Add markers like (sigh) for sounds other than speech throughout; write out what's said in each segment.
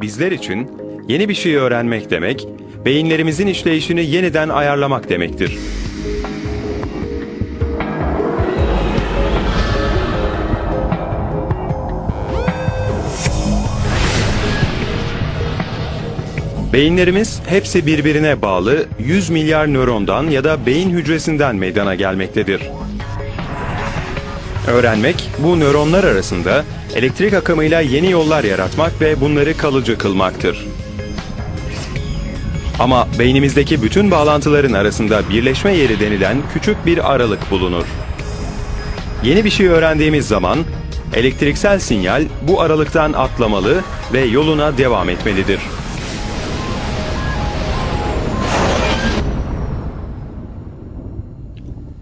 Bizler için yeni bir şey öğrenmek demek, beyinlerimizin işleyişini yeniden ayarlamak demektir. Beyinlerimiz hepsi birbirine bağlı 100 milyar nörondan ya da beyin hücresinden meydana gelmektedir. Öğrenmek, bu nöronlar arasında elektrik akımıyla yeni yollar yaratmak ve bunları kalıcı kılmaktır. Ama beynimizdeki bütün bağlantıların arasında birleşme yeri denilen küçük bir aralık bulunur. Yeni bir şey öğrendiğimiz zaman elektriksel sinyal bu aralıktan atlamalı ve yoluna devam etmelidir.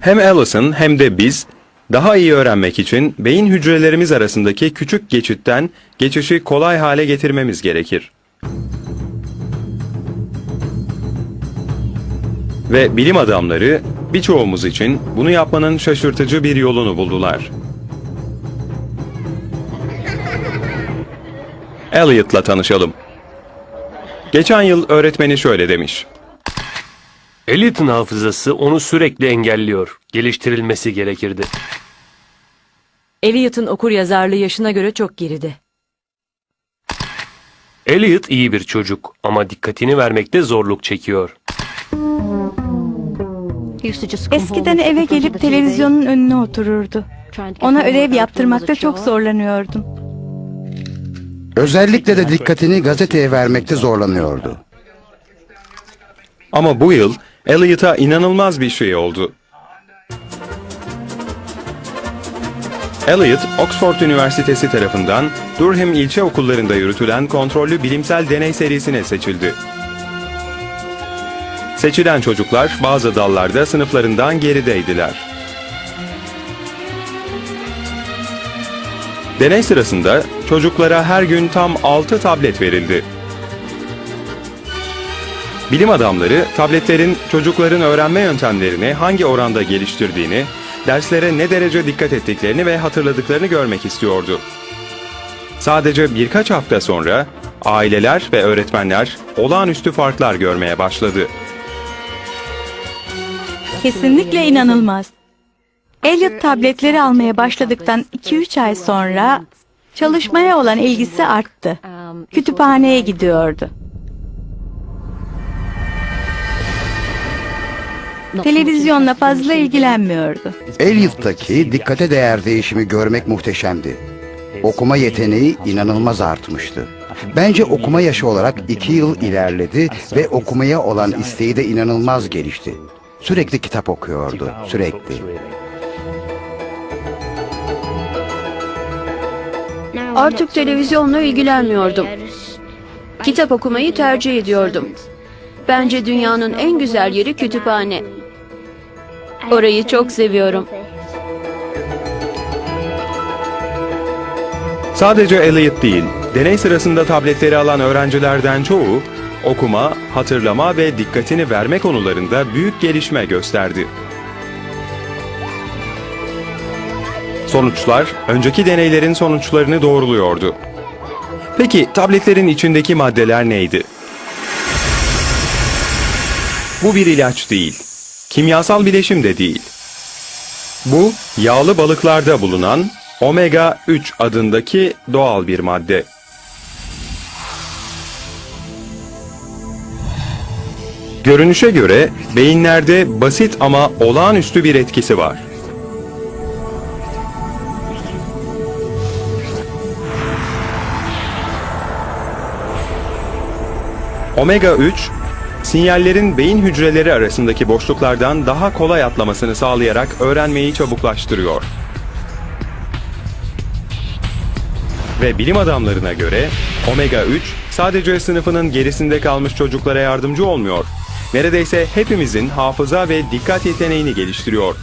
Hem Allison hem de biz daha iyi öğrenmek için beyin hücrelerimiz arasındaki küçük geçitten geçişi kolay hale getirmemiz gerekir. Ve bilim adamları birçoğumuz için bunu yapmanın şaşırtıcı bir yolunu buldular. (laughs) Elliot'la tanışalım. Geçen yıl öğretmeni şöyle demiş. Elliot'ın hafızası onu sürekli engelliyor. Geliştirilmesi gerekirdi. Elliot'ın okur yazarlığı yaşına göre çok geride. Elliot iyi bir çocuk ama dikkatini vermekte zorluk çekiyor. Eskiden eve gelip televizyonun önüne otururdu. Ona ödev yaptırmakta çok zorlanıyordum. Özellikle de dikkatini gazeteye vermekte zorlanıyordu. Ama bu yıl Elliot'a inanılmaz bir şey oldu. Elliot, Oxford Üniversitesi tarafından Durham ilçe okullarında yürütülen kontrollü bilimsel deney serisine seçildi. Seçilen çocuklar bazı dallarda sınıflarından gerideydiler. Deney sırasında çocuklara her gün tam 6 tablet verildi. Bilim adamları tabletlerin çocukların öğrenme yöntemlerini hangi oranda geliştirdiğini, derslere ne derece dikkat ettiklerini ve hatırladıklarını görmek istiyordu. Sadece birkaç hafta sonra aileler ve öğretmenler olağanüstü farklar görmeye başladı. Kesinlikle inanılmaz. Elliot tabletleri almaya başladıktan 2-3 ay sonra çalışmaya olan ilgisi arttı. Kütüphaneye gidiyordu. Televizyonla fazla ilgilenmiyordu. Elliot'taki dikkate değer değişimi görmek muhteşemdi. Okuma yeteneği inanılmaz artmıştı. Bence okuma yaşı olarak iki yıl ilerledi ve okumaya olan isteği de inanılmaz gelişti. Sürekli kitap okuyordu, sürekli. Artık televizyonla ilgilenmiyordum. Kitap okumayı tercih ediyordum. Bence dünyanın en güzel yeri kütüphane. Orayı çok seviyorum. Sadece Elliot değil, deney sırasında tabletleri alan öğrencilerden çoğu okuma, hatırlama ve dikkatini verme konularında büyük gelişme gösterdi. Sonuçlar önceki deneylerin sonuçlarını doğruluyordu. Peki tabletlerin içindeki maddeler neydi? Bu bir ilaç değil. Kimyasal bileşim de değil. Bu yağlı balıklarda bulunan omega 3 adındaki doğal bir madde. Görünüşe göre beyinlerde basit ama olağanüstü bir etkisi var. Omega 3, sinyallerin beyin hücreleri arasındaki boşluklardan daha kolay atlamasını sağlayarak öğrenmeyi çabuklaştırıyor. Ve bilim adamlarına göre omega 3 sadece sınıfının gerisinde kalmış çocuklara yardımcı olmuyor. Neredeyse hepimizin hafıza ve dikkat yeteneğini geliştiriyor.